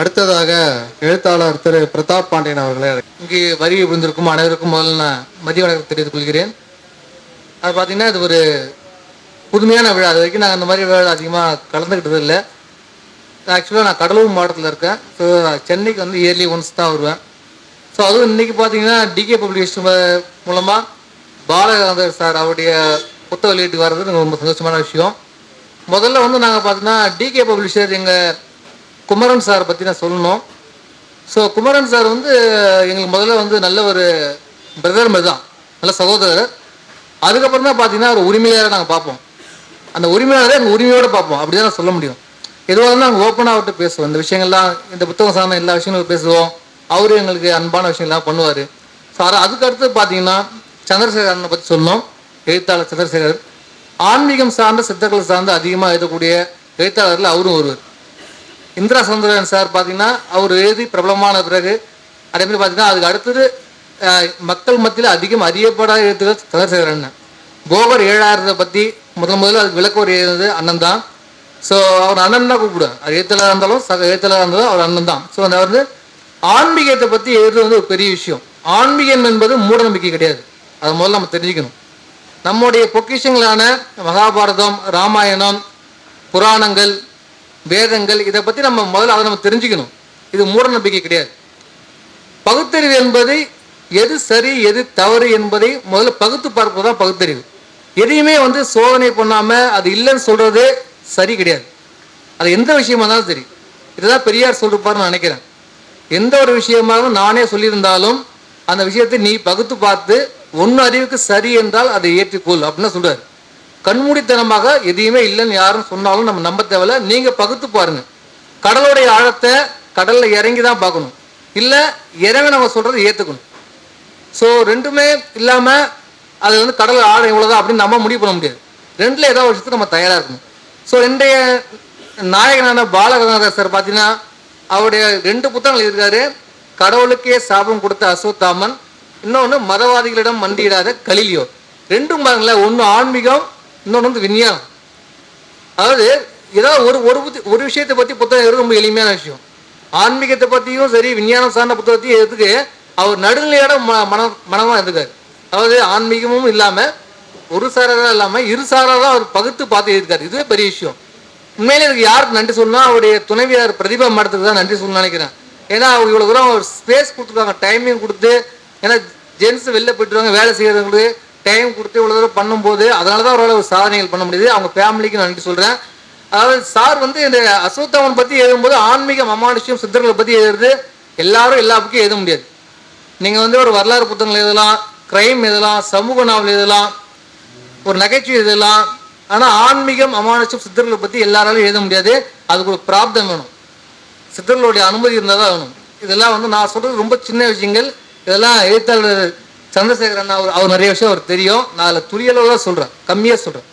அடுத்ததாக எழுத்தாளர் திரு பிரதாப் பாண்டியன் அவர்களே இங்கே வரி விழுந்திருக்கும் அனைவருக்கும் முதல்ல நான் மதிய வணக்கம் தெரிவித்துக் கொள்கிறேன். அது பார்த்தீங்கன்னா இது ஒரு புதுமையான விழா. அது வரைக்கும் நாங்கள் அந்த மாதிரி விழா அதிகமாக கலந்துக்கிட்டது இல்லை. ஆக்சுவலாக நான் கடலூர் மாவட்டத்தில் இருக்கேன். ஸோ சென்னைக்கு வந்து இயர்லி ஒன்ஸ் தான் வருவேன். ஸோ அதுவும் இன்றைக்கி பார்த்தீங்கன்னா டிகே பப்ளிகேஷன் மூலமாக பாலகாந்தர் சார் அவருடைய புத்தக வெளியீட்டுக்கு வர்றது எனக்கு ரொம்ப சந்தோஷமான விஷயம். முதல்ல வந்து நாங்கள் பார்த்தீங்கன்னா டிகே பப்ளிஷர் எங்கள் குமரன் சார் பற்றி நான் சொல்லணும். ஸோ குமரன் சார் வந்து எங்களுக்கு முதல்ல வந்து நல்ல ஒரு பிரதர் மாதிரி தான். நல்ல சகோதரர். அதுக்கப்புறம் தான் பார்த்தீங்கன்னா ஒரு உரிமையாக நாங்கள் பார்ப்போம். அந்த உரிமையாளரை எங்கள் உரிமையோடு பார்ப்போம். அப்படி தான் சொல்ல முடியும். எதுவாக இருந்தாலும் நாங்கள் ஓப்பனாக விட்டு பேசுவோம். இந்த விஷயங்கள்லாம் இந்த புத்தகம் சார்ந்த எல்லா விஷயங்களும் பேசுவோம். அவரும் எங்களுக்கு அன்பான விஷயங்கள்லாம் பண்ணுவார். ஸோ அதை அதுக்கு அடுத்து பார்த்தீங்கன்னா சந்திரசேகரனை பற்றி சொல்லணும். எழுத்தாளர் சந்திரசேகர். ஆன்மீகம் சார்ந்த சித்தர்கள் சார்ந்து அதிகமாக எழுதக்கூடிய எழுத்தாளர்கள் அவரும் ஒருவர். இந்திரா சௌந்தரன் சார் பார்த்தீங்கன்னா அவர் எழுதி பிரபலமான பிறகு அதே மாதிரி பார்த்தீங்கன்னா அதுக்கு அடுத்தது மக்கள் மத்தியில் அதிகம் அறியப்படாத எழுத்துக்கள் சந்திரசேகரன் போகர் ஏழாயிரத்தை பற்றி முதல் முதல்ல அதுக்கு விளக்கம் எழுதுனது அண்ணன் தான். ஸோ அவர் அண்ணன் தான் கூப்பிடுவேன் அது எழுத்தலாக இருந்தாலும் சக எழுத்தலாக இருந்தாலும் அவர் அண்ணன் தான். ஸோ அந்த வந்து ஆன்மீகத்தை பற்றி எழுதுறது வந்து ஒரு பெரிய விஷயம். ஆன்மீகம் என்பது மூடநம்பிக்கை கிடையாது. அதை முதல்ல நம்ம தெரிஞ்சுக்கணும். நம்முடைய பொக்கிஷங்களான மகாபாரதம் ராமாயணம் புராணங்கள் வேதங்கள் இதை பற்றி நம்ம முதல்ல அதை நம்ம தெரிஞ்சுக்கணும். இது மூடநம்பிக்கை கிடையாது. பகுத்தறிவு என்பது எது சரி எது தவறு என்பதை முதல்ல பகுத்து பார்ப்பது தான் பகுத்தறிவு. எதையுமே வந்து சோதனை பண்ணாம அது இல்லைன்னு சொல்றது சரி கிடையாது. அது எந்த விஷயமா இருந்தாலும் சரி. இதுதான் பெரியார் சொல்லிருப்பாருன்னு நினைக்கிறேன். எந்த ஒரு விஷயமாகவும் நானே சொல்லியிருந்தாலும் அந்த விஷயத்தை நீ பகுத்து பார்த்து ஒன்று அறிவுக்கு சரி என்றால் அதை ஏற்றுக்கொள் அப்படின்னு தான் சொல்றாரு. கண்மூடித்தனமாக எதையுமே இல்லைன்னு யாரும் சொன்னாலும் நம்ம நம்ப தேவையில்ல. நீங்கள் பகுத்து பாருங்க. கடலுடைய ஆழத்தை கடலில் இறங்கி தான் பார்க்கணும். இல்லை இறங்க நம்ம சொல்கிறத ஏற்றுக்கணும் ஸோ ரெண்டுமே இல்லாமல் அது வந்து கடல் ஆழம் இவ்வளோதான் அப்படின்னு நம்ம முடிவு பண்ண முடியாது. ரெண்டில் ஏதாவது ஒரு விஷயத்துக்கு நம்ம தயாராக இருக்கணும். ஸோ என்னுடைய நாயகனான பாலகநாதர் சார் பார்த்தீங்கன்னா அவருடைய ரெண்டு புத்தகங்கள் இருக்காரு கடவுளுக்கே சாபம் கொடுத்த அசோத்தாமன் இன்னொன்று மதவாதிகளிடம் மண்டியிடாத கலிலியோ. ரெண்டும் பாருங்களேன் ஒன்று ஆன்மீகம் இன்னொன்று வந்து விஞ்ஞானம். அதாவது ஏதாவது ஒரு ஒரு ஒரு விஷயத்தை பற்றி புத்தகம் எழுதுறது ரொம்ப எளிமையான விஷயம். ஆன்மீகத்தை பற்றியும் சரி விஞ்ஞானம் சார்ந்த புத்தகத்தையும் எதுக்கு அவர் நடுநிலையோட ம மனம் மனமாக இருந்துக்காரு. அதாவது ஆன்மீகமும் இல்லாமல் ஒரு சாராக இல்லாமல் இரு சாராராக அவர் பகுத்து பார்த்து எழுதிருக்காரு இதுவே பெரிய விஷயம். உண்மையிலே இதுக்கு யாருக்கு நன்றி சொன்னால் அவருடைய துணைவியார் பிரதிபா மடத்துக்கு தான் நன்றி சொல்லணும்னு நினைக்கிறேன். ஏன்னா அவங்க இவ்வளோ தூரம் அவர் ஸ்பேஸ் கொடுத்துருக்காங்க டைமிங் கொடுத்து ஏன்னா ஜென்ஸ் வெளில போயிட்டுருவாங்க வேலை செய்கிறவங்களுக்கு டைம் கொடுத்து இவ்வளோ தூரம் பண்ணும்போது அதனால தான் அவரால் ஒரு சாதனைகள் பண்ண முடியுது. அவங்க ஃபேமிலிக்கு நான் நன்றி சொல்கிறேன் அதாவது சார் வந்து இந்த அசோத்தாமன் பற்றி எழுதும்போது ஆன்மீக மமானுஷ்யம் சித்தர்களை பற்றி எழுதுறது எல்லாரும் எல்லா புக்கையும் எழுத முடியாது. நீங்கள் வந்து ஒரு வரலாறு புத்தகங்கள் எழுதலாம் கிரைம் எழுதலாம் சமூக நாவல் எழுதலாம் ஒரு நகைச்சுவை எழுதலாம். ஆனால் ஆன்மீகம் அமானுஷம் சித்தர்களை பற்றி எல்லாராலும் எழுத முடியாது. அதுக்கு ஒரு பிராப்தம் வேணும். சித்தர்களுடைய அனுமதி இருந்தால் தான் வேணும். இதெல்லாம் வந்து நான் சொல்கிறது ரொம்ப சின்ன விஷயங்கள். இதெல்லாம் எழுத்தாளர் சந்திரசேகர் அண்ணா அவர் அவர் நிறைய விஷயம் அவர் தெரியும். நான் அதில் துரியளவு தான் சொல்கிறேன் கம்மியாக சொல்கிறேன்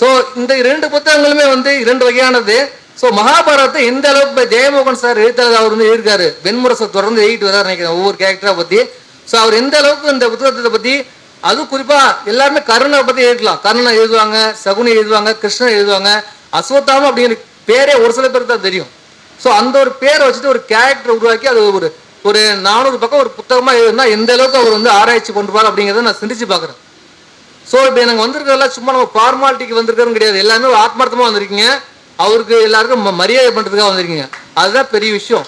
ஸோ இந்த இரண்டு புத்தகங்களுமே வந்து இரண்டு வகையானது. ஸோ மகாபாரதத்தை எந்த அளவுக்கு ஜெயமோகன் சார் எழுத்தாளர் அவர் வந்து எழுதிருக்காரு வெண்முரசை தொடர்ந்து எழுதிட்டு வரார் நினைக்கிறேன் ஒவ்வொரு கேரக்டரை பற்றி ஸோ அவர் எந்த அளவுக்கு இந்த புத்தகத்தை பற்றி அது குறிப்பாக எல்லாருமே கருணை பற்றி எழுதலாம். கருணை எழுதுவாங்க சகுனி எழுதுவாங்க கிருஷ்ணன் எழுதுவாங்க. அஸ்வத்தாமம் அப்படிங்கிற பேரே ஒரு சில பேருக்கு தான் தெரியும். ஸோ அந்த ஒரு பேரை வச்சுட்டு ஒரு கேரக்டர் உருவாக்கி அது ஒரு ஒரு நானூறு பக்கம் ஒரு புத்தகமா எழுதுனா எந்த அளவுக்கு அவர் வந்து ஆராய்ச்சி பண்ணுவார் அப்படிங்கிறத நான் சிந்திச்சு பார்க்குறேன். ஸோ இப்போ எனக்கு வந்திருக்கிறதெல்லாம் சும்மா நம்ம ஃபார்மாலிட்டிக்கு வந்திருக்கிறோம் கிடையாது. எல்லாமே ஒரு ஆத்மார்த்தமாக வந்திருக்கீங்க. அவருக்கு எல்லாருக்கும் ம- மரியாதை பண்ணுறதுக்காக வந்திருக்கீங்க. அதுதான் பெரிய விஷயம்.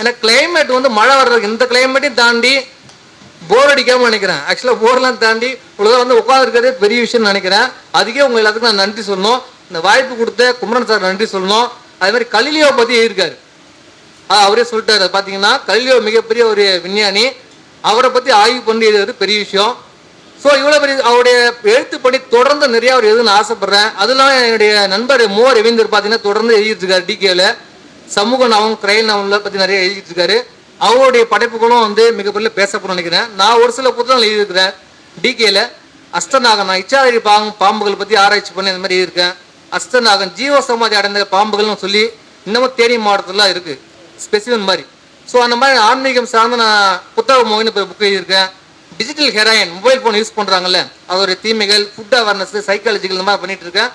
ஏன்னா கிளைமேட் வந்து மழை வர்றதுக்கு இந்த கிளைமேட்டையும் தாண்டி போர் அடிக்காம நினைக்கிறேன். ஆக்சுவலாக போர்லாம் தாண்டி உலகம் வந்து உட்காந்துருக்கிறதே பெரிய விஷயம்னு நினைக்கிறேன். அதுக்கே உங்க எல்லாத்துக்கும் நான் நன்றி சொல்லணும். இந்த வாய்ப்பு கொடுத்த குமரன் சார் நன்றி சொல்லணும். அதே மாதிரி கலிலியோ பற்றி எழுதியிருக்காரு. அவரே சொல்லிட்டாரு. பார்த்தீங்கன்னா கல்வியோ மிகப்பெரிய ஒரு விஞ்ஞானி. அவரை பற்றி ஆய்வு பண்ணி எழுதுறது பெரிய விஷயம். ஸோ இவ்வளோ பெரிய அவருடைய எழுத்து பணி தொடர்ந்து நிறைய அவர் எழுதுன்னு ஆசைப்படுறேன். அதெல்லாம் என்னுடைய நண்பர் மோ ரவீந்தர் பார்த்தீங்கன்னா தொடர்ந்து எழுதிட்டு இருக்காரு டிகேல சமூக நவம் கிரைல் நவம்ல பற்றி நிறைய எழுதிட்டு இருக்காரு அவருடைய படைப்புகளும் வந்து மிகப்பெரிய பேசப்படும் நினைக்கிறேன். நான் ஒரு சில புத்தகங்கள் எழுதியிருக்கிறேன். டிகேல அஸ்தநாகன் நான் இச்சாரி பாம்பு பாம்புகள் பற்றி ஆராய்ச்சி பண்ணி இந்த மாதிரி எழுதியிருக்கேன். அஸ்தநாகன் ஜீவ சமாதி அடைந்த பாம்புகள்னு சொல்லி இன்னமும் தேனி மாவட்டத்தில் இருக்குது ஸ்பெசிஃபின் மாதிரி. ஸோ அந்த மாதிரி ஆன்மீகம் சார்ந்து நான் புத்தக மோகினி புக் எழுதியிருக்கேன். Digital heroin mobile phone use பண்ணுறாங்கல்ல அதோடைய தீமைகள் ஃபுட் அவேர்னஸ் சைக்காலஜிக்கல் இந்த மாதிரி பண்ணிட்டு இருக்கேன்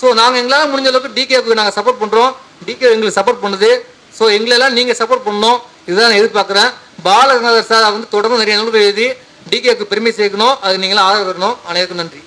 ஸோ நாங்கள் எங்களால் முடிஞ்ச அளவுக்கு டிகேக்கு நாங்கள் சப்போர்ட் பண்ணுறோம் டிகே எங்களுக்கு சப்போர்ட் பண்ணுது. ஸோ எங்களெல்லாம் நீங்கள் சப்போர்ட் பண்ணணும். இதுதான் நான் எதிர்பார்க்குறேன். பாலகங்காதர் சார் வந்து தொடர்ந்து நிறைய நூல்கள் எழுதி டிகேவுக்கு பெருமை சேர்க்கணும். அது நீங்களும் ஆதரவு வரணும் அனைவருக்கும் நன்றி.